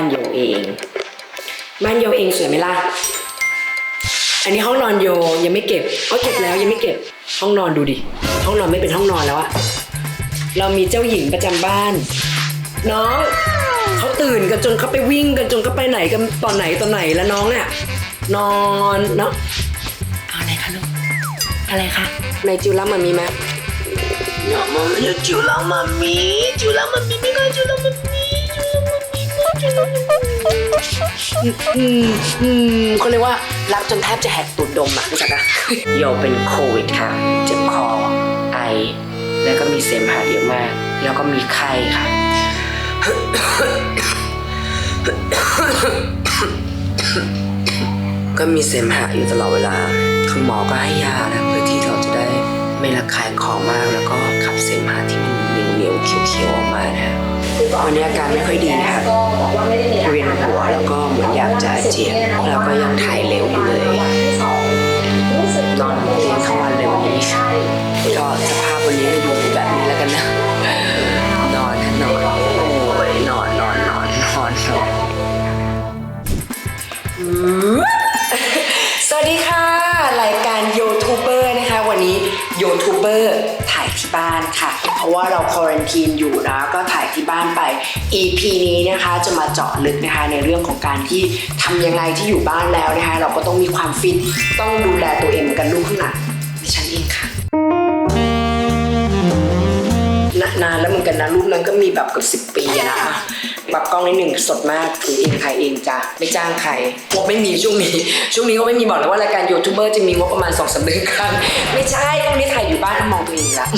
านโยเอง บ้านโยเองสวยไหมล่ะ อันนี้ห้องนอนโยยังไม่เก็บเอาเก็บแล้วยังไม่เก็บ ห้องนอนดูดิ ห้องนอนไม่เป็นห้องนอนแล้วอะเรามีเจ้าหญิงประจำบ้าน น้องเขาตื่นกันจนเขาไปวิ่งกันจนเขาไปไหนกันตอนไหนตอนไหนแล้วน้องเนี่ยนอนเนาะเอาอะไรคะลูกอะไรคะในจิวรับมันมีไหมอย่ามาอย่าจิว อืมอืมเขาเรียกว่ารักจนแทบจะแหกตูดดมอะรู้จักอะโยเป็นโควิดค่ะ เจ็บคอ ไอ แล้วก็มีเสมหะเยอะมาก แล้วก็มีไข้ค่ะ ก็มีเสมหะอยู่ตลอดเวลา คุณหมอก็ให้ยานะเพื่อที่เราจะได้ไม่ระคายคอมากแล้วก็ขับเสมหะที่มัน เหนียวเหนียวเขียวๆออกมานะตอนนี้อาการไม่ค่อยดีนะคะเวียนหัวแล้วก็เหมือนอยากจะเจียนแล้วก็ยังถ่ายเร็วอยู่เลยนอนเตียงทั้งวันเลยวันนี้ก็สภาพวันนี้อยู่แบบนี้แล้วกันนะ เพราะว่าเราควอรันทีนอยู่นะก็ถ่ายที่บ้านไป EP นี้นะคะจะมาเจาะลึกนะคะในเรื่องของการที่ทำยังไงที่อยู่บ้านแล้วนะคะเราก็ต้องมีความฟิตต้องดูแลตัวเองเหมือนกันลูกข้างหลังดิฉันเองค่ะนานแล้วเหมือนกันนะรูปนั้นก็มีแบบเกือบสิบปีนะคะ แบบกล้องนิดหนึ่งสดมากถือเองถ่ายเองจ้ะไม่จ้างใครงบไม่มีช่วงนี้ ช่วงนี้ก็ไม่มีบอกเลยว่ารายการยูทูบเบอร์จะมีงบประมาณสองสามเดือนครั้งไม่ใช่กล้องนี้ถ่ายอยู่บ้านมองตัวเองละ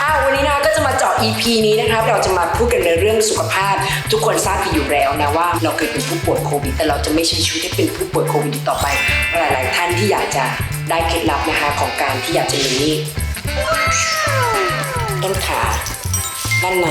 อ้าววันนี้นะก็จะมาเจาะ EP นี้นะครับเราจะมาพูดกันในเรื่องสุขภาพ ทุกคนทราบกันอยู่แล้วนะว่าเราเคยเป็นผู้ป่วยโควิด แต่เราจะไม่ใช้ชีวิตให้เป็นผู้ป่วยโควิดต่อไป หลาย ๆ ท่านที่อยากจะได้เคล็ดลับนะคะของการที่อยากจะมีนี่ต้นขาด้านใน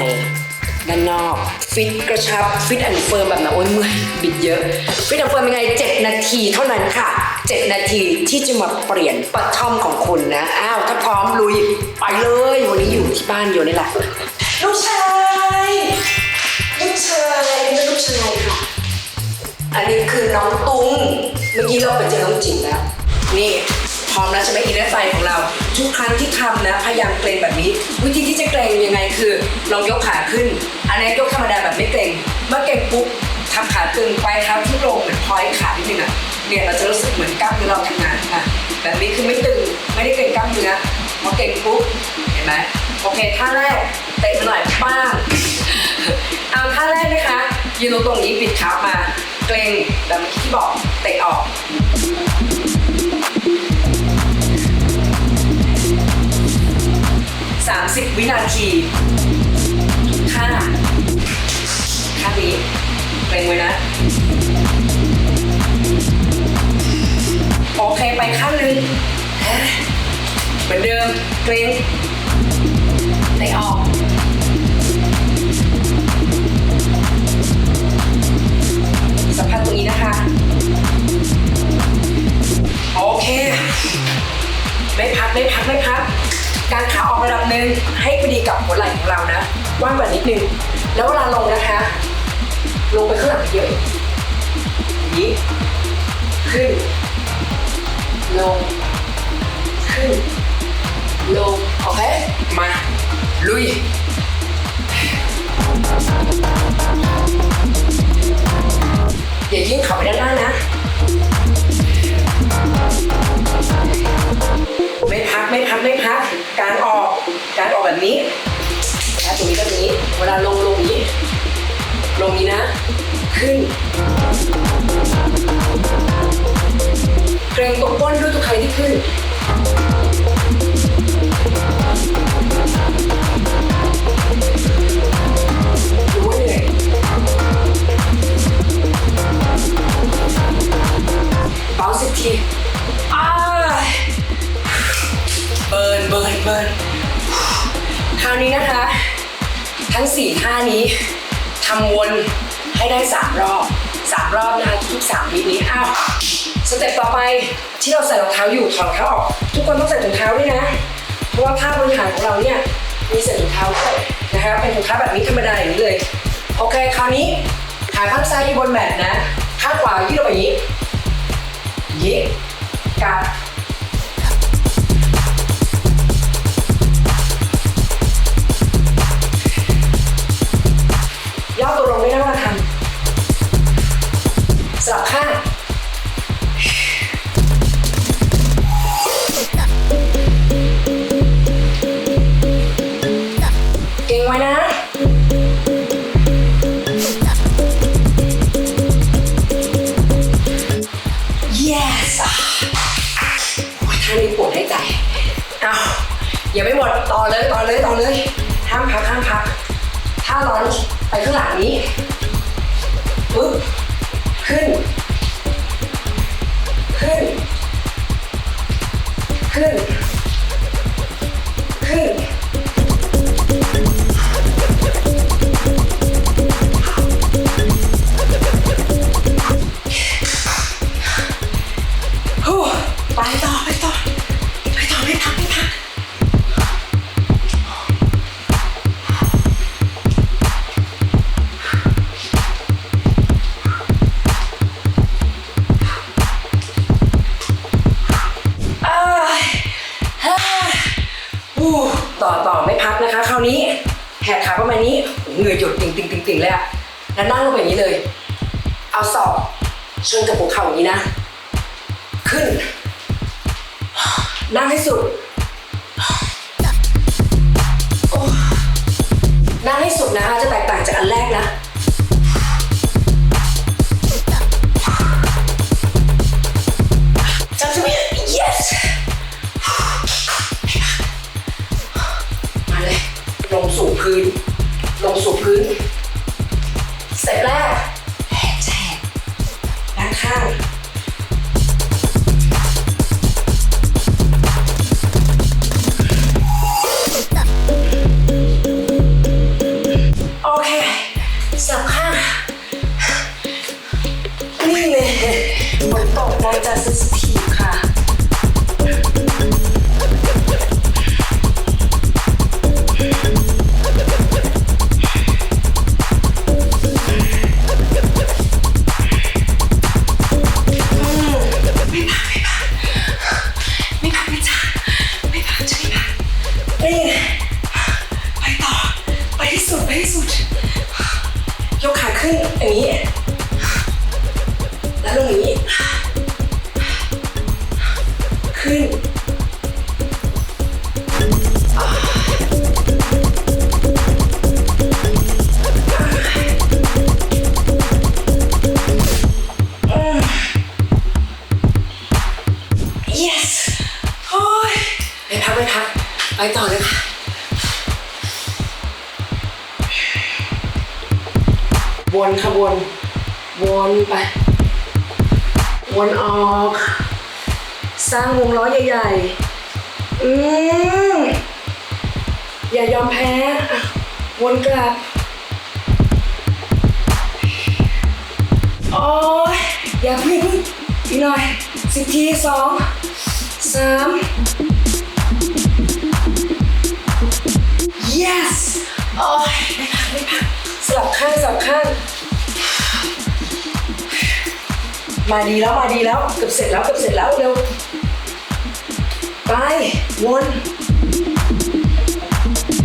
ด้านนอกฟิตกระชับฟิตแอนด์เฟิร์มแบบนั้นโอ้ยเมื่อยบิดเยอะฟิตแอนด์เฟิร์มยังไง 7 นาทีเท่านั้นค่ะ 7 นาทีที่จะมาเปลี่ยนปัทอมของคุณนะ อ้าว ถ้าพร้อมลุย ไปเลย วันนี้อยู่ที่บ้านอยู่นี่แหละลูกชายลูกชายอันนี้เป็นลูกชายค่ะ อันนี้คือน้องตุ้งเมื่อกี้เราไปเจอน้องจิ๋มแล้วนี่ พร้อมแล้วใช่ไหมอินเนอร์ไฟของเรา ทุกครั้งที่ทำนะพยายามเกรงแบบนี้ วิธีที่จะเกรงยังไงคือลองยกขาขึ้น อันนี้ยกธรรมดาแบบไม่เกรงเมื่อเกรงปุ๊บทำขาตึงปลายเท้าที่ลงเหมือนพอยขานิดนึงอะเนี่ยเราจะรู้สึกเหมือนกล้ามเนื้อเราทำงานค่ะแบบนี้คือไม่ตึงไม่ได้เกรงกล้ามเนื้อพอเกรงปุ๊บเห็นไหมโอเคท่าแรกเตะหน่อยป้างเอาท่าแรกนะคะยืนตรงนี้ปิดขามา เกรงแบบที่บอกเตะออก 30 วินาทีค่าค่านี้เกรงไว้นะ โอเคไปข้างหนึ่งเหมือนเดิมเกรงเตะออกสัมผัสตรงนี้นะคะ โอเค ไม่พักไม่พักไม่พัก การขาออกระดับหนึ่งให้พอดีกับหัวไหล่ของเรานะว่างกว่านิดนึง แล้วเวลาลงนะคะ ลงไปข้างหลังเยอะอย่างนี้ขึ้น ลง ขึ้น ลง โอเค มา ลุยอย่ายื่นเข่าไปด้านหน้านะ ไม่พักไม่พักไม่พักการออกการออกแบบนี้แล้วตรงนี้ก็ตรงนี้ เวลาลงลงนี้ ลงนี้นะ ที่เราใส่รองเท้าอยู่ถอดรองเท้าออกทุกคนต้องใส่ถุงเท้าด้วยนะ เพราะว่าท่าบริหารของเราเนี่ยมีใส่ถุงเท้าด้วยนะคะเป็นถุงเท้าแบบนี้ธรรมดาอย่างนี้เลยโอเคคราวนี้ขาข้างซ้ายอยู่บนแมตนะข้างขวายืดออกไปอย่างนี้ย่างนี้กลับย่อตัวลงไม่น่ามาทำสลับข้าง ไปต่อไปต่อไปต่อไม่พักไม่พักอ้ายฮ่าอู้ต่อต่อไม่พักนะคะคราวนี้แหกขาประมาณนี้เหงื่อหยดติ่งติ่งติ่งติ่งเลยอะแล้วนั่งลงไปอย่างนี้เลย เอาศอกชนกับหัวเข่าอย่างนี้นะ ขึ้น นั่งให้สุด เลยฝนตกนาจะสิทีฟค่ะ วนไป วนออก สร้างวงล้อใหญ่ๆ อืมอย่ายอมแพ้ วนกลับ โอ้ยอย่าพึ่งอีกหน่อยสิบทีสองสาม yes โอ้ยไม่พักไม่พักสลับข้างสลับข้าง มาดีแล้วมาดีแล้วเกือบเสร็จแล้วเกือบเสร็จแล้วเร็วไปวน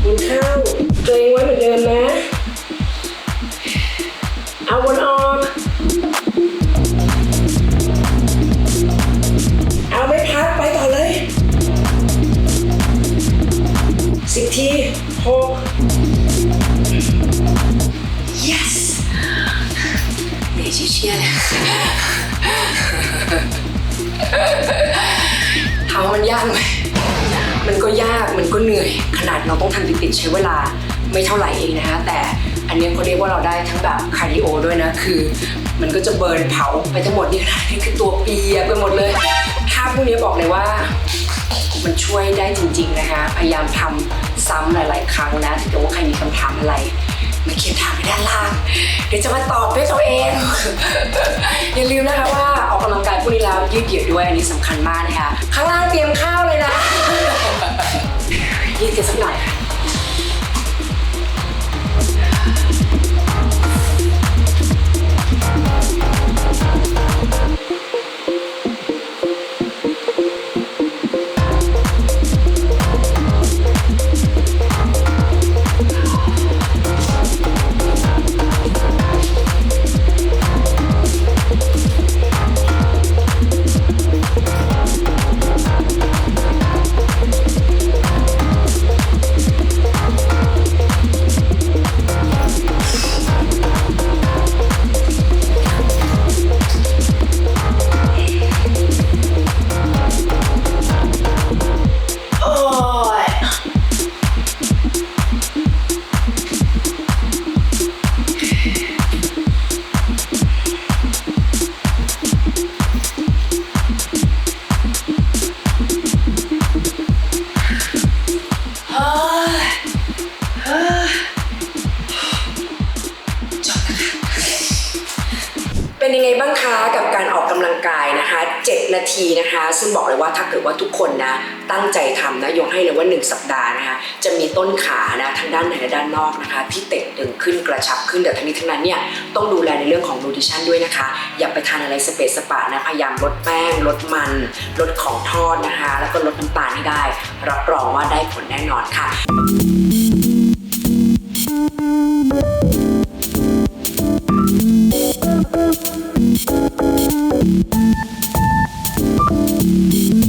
วนเข้าตัวเองไว้เหมือนเดิมนะเอาวนออก อยขนาดเราต้องทำติดๆใช้เวลาไม่เท่าไหร่เองนะคะแต่อันนี้เขาเรียกว่าเราได้ทั้งแบบคาร์ดิโอด้วยนะคือ มันก็จะเบิร์นเผาไปทั้งหมดนี่ขนาดนี้คือตัวเปียไปหมดเลยท่าพวกนี้บอกเลยว่ามันช่วยได้จริง ๆ นะคะพยายามทำซ้ำหลาย ๆ ครั้งนะถ้าเกิดว่าใครมีคำถามอะไรมาเขียนถามไว้ด้านล่างเดี๋ยวจะมาตอบด้วยตัวเอง อย่าลืมนะคะว่าออกกำลังกายพวกนี้แล้วยืดเหยียดด้วยอันนี้สำคัญมากนะคะข้างล่างเตรียมข้าวเลยนะ ยืดกันสักหน่อยค่ะ นาทีนะคะ ซึ่งบอกเลยว่าถ้าเกิดว่าทุกคนนะตั้งใจทำนะยกให้เลยว่า 1 สัปดาห์นะคะจะมีต้นขานะทั้งด้านในและด้านนอกนะคะ ที่เต่งดึงขึ้นกระชับขึ้นแต่ทั้งนี้ทั้งนั้นเนี่ยต้องดูแลในเรื่องของนูทริชั่นด้วยนะคะ อย่าไปทานอะไรสเปซสปะนะพยายามลดแป้งลดมัน ลดของทอดนะคะ แล้วก็ลดน้ำตาลให้ได้ รับรองว่าได้ผลแน่นอนค่ะหิ Thank you.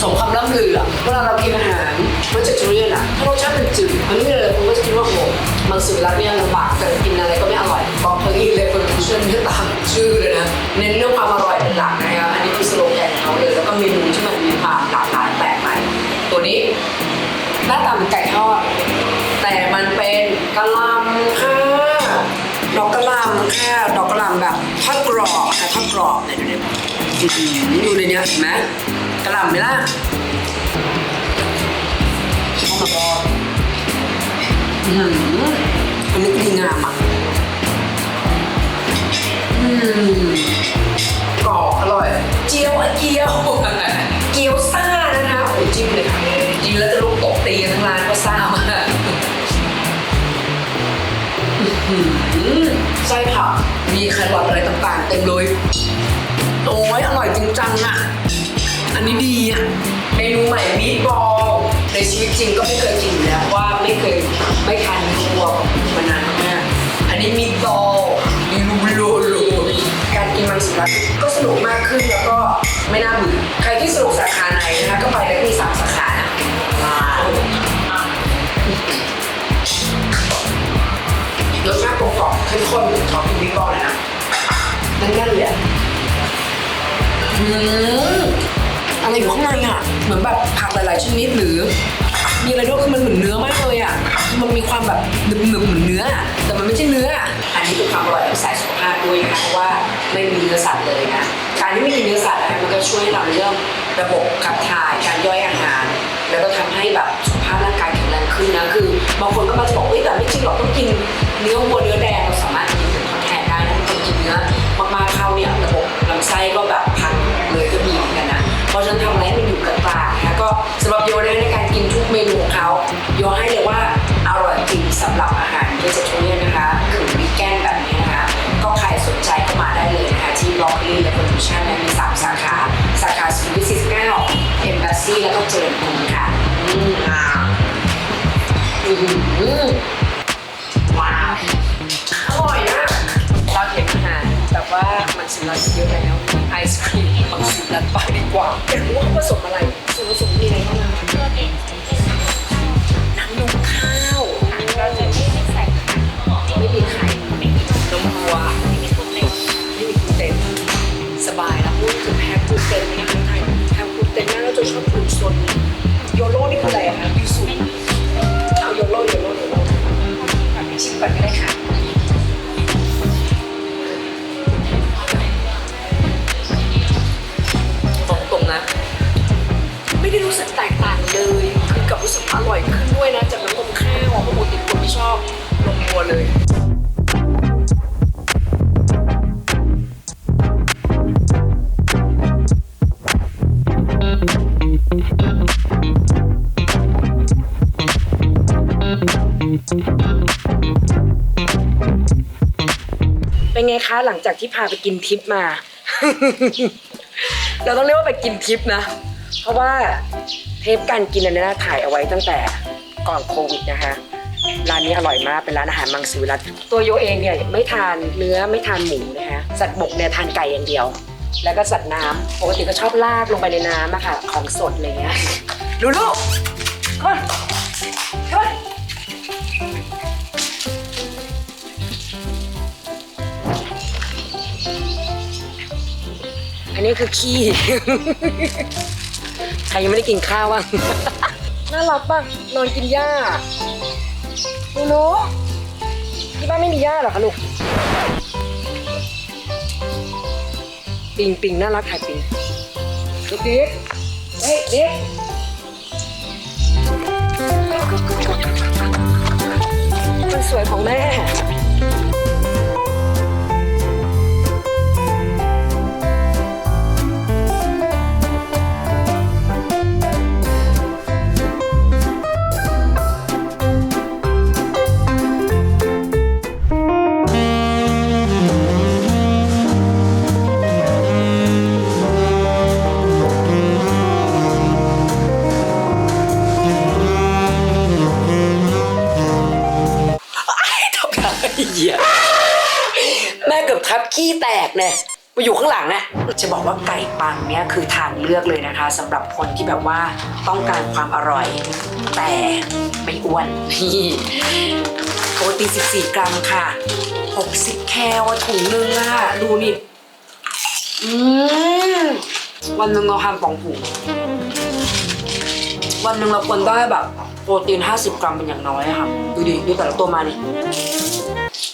สมคำล่ำลืออะเวลาเรากินอาหารมันจะเรียนอะถ้ารสชาติมันจืดมันไม่เลยคุณก็จะคิดว่าโหมันสุดแล้วเนี่ยลำบากเกินกินอะไรก็ไม่อร่อยบอกเพลงเลยเป็นชื่อไม่ตามชื่อเลยนะเน้นเรื่องความอร่อยเป็นหลักนะครับอันนี้คือสโลแกนของเขาเลยแล้วก็เมนูที่มันมีความหลากหลายแปลกใหม่ตัวนี้หน้าตาเหมือนไก่ทอดแต่มันเป็นกะหล่ำค่ะดอกกะหล่ำค่ะดอกกะหล่ำแบบทอดกรอบค่ะทอดกรอบเนี่ยดูดิ อื้อหือดูในเนี้ยเห็นไหมกะหล่ำไหมล่ะโอ้ my god อื้อหืออันนี้ดีงามอะอืมกรอบอร่อย เจียวอะเจียว เกี๊ยวซ่านะคะโอ้ยจิ้มเลยค่ะกินแล้วจะลุกตกตีกันทั้งร้านก็ซ่ามากอื้อหือไส้ผักมีแครอทอะไรต่างๆเต็มเลย โอ้ยอร่อยจริงจังอะ อันนี้ดีอะเมนูใหม่มีบอลในชีวิตจริงก็ไม่เคยกินอยู่แล้วว่าไม่เคยไม่ทานเนื้อวัวมานานมากอันนี้มีบอลมีลูโลโลการกินมันสุดก็สนุกมากขึ้นแล้วก็ไม่น่าเบื่อใครที่สนุกสาขาไหนนะคะก็ไปได้ที่สามสาขานะว้าวรสชาติกลมกล่อมเข้มข้นขอกินบิ๊กบอลเลยนะนั่นๆเลย อะอืมอะไรอยู่ข้างในอะ เหมือนแบบผักหลาย ๆ ชนิดหรือ มีอะไรด้วยคือมันเหมือนเนื้อมากเลยอะ มันมีความแบบหนึบๆเหมือนเนื้อ แต่มันไม่ใช่เนื้อ อันนี้เป็นความอร่อยแบบสายสุขภาพด้วยนะคะเพราะว่าไม่มีเนื้อสัตว์เลยนะ การที่ไม่มีเนื้อสัตว์นะคะมันก็ช่วยให้เราเรื่องระบบขับถ่าย การย่อยอาหาร แล้วก็ทำให้แบบสุขภาพร่างกายแข็งแรงขึ้นนะ คือบางคนก็มาจะบอกว่าแต่ไม่จริงหรอกต้องกินเนื้อวัวเนื้อแดงเราสามารถกินเป็นทดแทนได้นะคนกินเนื้อมากๆเข้าเนี่ยระบบ ไส้ก็แบบพังเลยก็มีเหมือนกันนะ เพราะฉันทำอะไรมันอยู่กับปากนะก็สำหรับโยนะในการกินทุกเมนูเขาโยให้เลยว่าอร่อยจริงสำหรับอาหารเวจิเทเรียนนะคะคือวีแกนแบบนี้นะคะ ก็ใครสนใจก็มาได้เลยนะคะ ที่ล็อกลี่และคอนดิชั่นมีสามสาขา สาขาสุขุมวิทสี่สิบเก้าเอ็มบาซีแล้วก็เจริญกรุงค่ะ อืมอ่าอืม ว่ามันสำลักเยอะแล้วมีไอศครีมมังสวิรัตไปดีกว่าอยากรู้ว่าผสมอะไรส่วนผสมมีอะไรบ้างนะ เป็นไงคะหลังจากที่พาไปกินทิปมา เราต้องเรียกว่าไปกินทิปนะ เพราะว่าเทปการกินอันนี้นถ่ายเอาไว้ตั้งแต่ก่อนโควิดนะคะร้านนี้อร่อยมากเป็นร้านอาหารมังสวิรัตตัวโยเองเนี่ยไม่ทานเนื้อไม่ทานหมูนะคะสัตว์บกเนี่ยทานไก่อย่างเดียว แล้วก็สัตว์น้ำปกติก็ชอบลากลงไปในน้ำอะค่ะของสดอะไรเงี้ยลูลูก่อนก่อน นนี้คือขี้ ใครยังไม่ได้กินข้าวบ้าง น่ารักป่ะ นอนกินหญ้าหนูหนูที่บ้านไม่มีหญ้าเหรอคะลูก ปิงปิงน่ารักค่ะปิงลูกดิ๊กเฮ้ยดิ๊กมันสวยของแม่ บอกว่าไก่ปังเนี่ยคือทางเลือกเลยนะคะสำหรับคนที่แบบว่าต้องการความอร่อย แต่ไม่อ้วนโปรตีน14 กรัมค่ะ 60 แคลถุงนึงอะดูนี่อืมวันหนึ่งเราทานสองถุงวันหนึ่งเราควรได้แบบโปรตีน 50 กรัมเป็นอย่างน้อยค่ะ ดูดิ ดูแต่ละตัวมาดิเ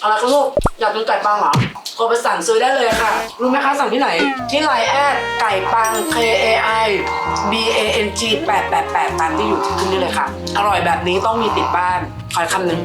อะไรก็ลูกอยากกินไก่ปังเหรอโทรไปสั่งซื้อได้เลยค่ะ รู้ไหมคะสั่งที่ไหน ที่ไลน์แอดไก่ปัง K A I B A N G 888ตามที่อยู่ที่ขึ้นนี่เลยค่ะ อร่อยแบบนี้ต้องมีติดบ้านขออีกคำหนึ่ง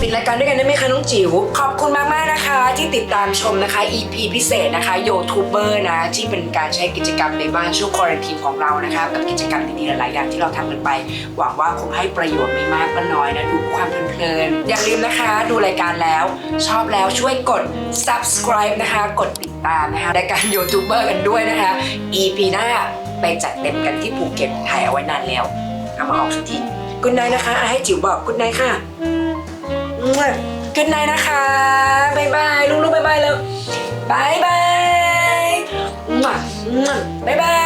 ปิดรายการด้วยกันได้ไหมคะน้องจิ๋วขอบคุณมากมากนะคะ ที่ติดตามชมนะคะ EP พิเศษนะคะยูทูบเบอร์นะ ที่เป็นการใช้กิจกรรมในบ้านช่วงควอรันทีนของเรานะคะกับกิจกรรมดีๆหลายๆอย่างที่เราทำกันไป หวังว่าคงให้ประโยชน์ไม่มากก็น้อยนะดูความเพลินๆอย่าลืมนะคะ ดูรายการแล้ว ชอบแล้วช่วยกด subscribe นะคะ กดติดตามนะคะรายการยูทูบเบอร์กันด้วยนะคะ EP หน้าไปจัดเต็มกันที่ภูเก็ตถ่ายเอาไว้นานแล้วเอามาออกสักที คุณนายนะคะะให้จิ๋วบอกคุณนายค่ะคุณนายนะคะบายบายลูกๆบายบายแล้วบายบายบายบาย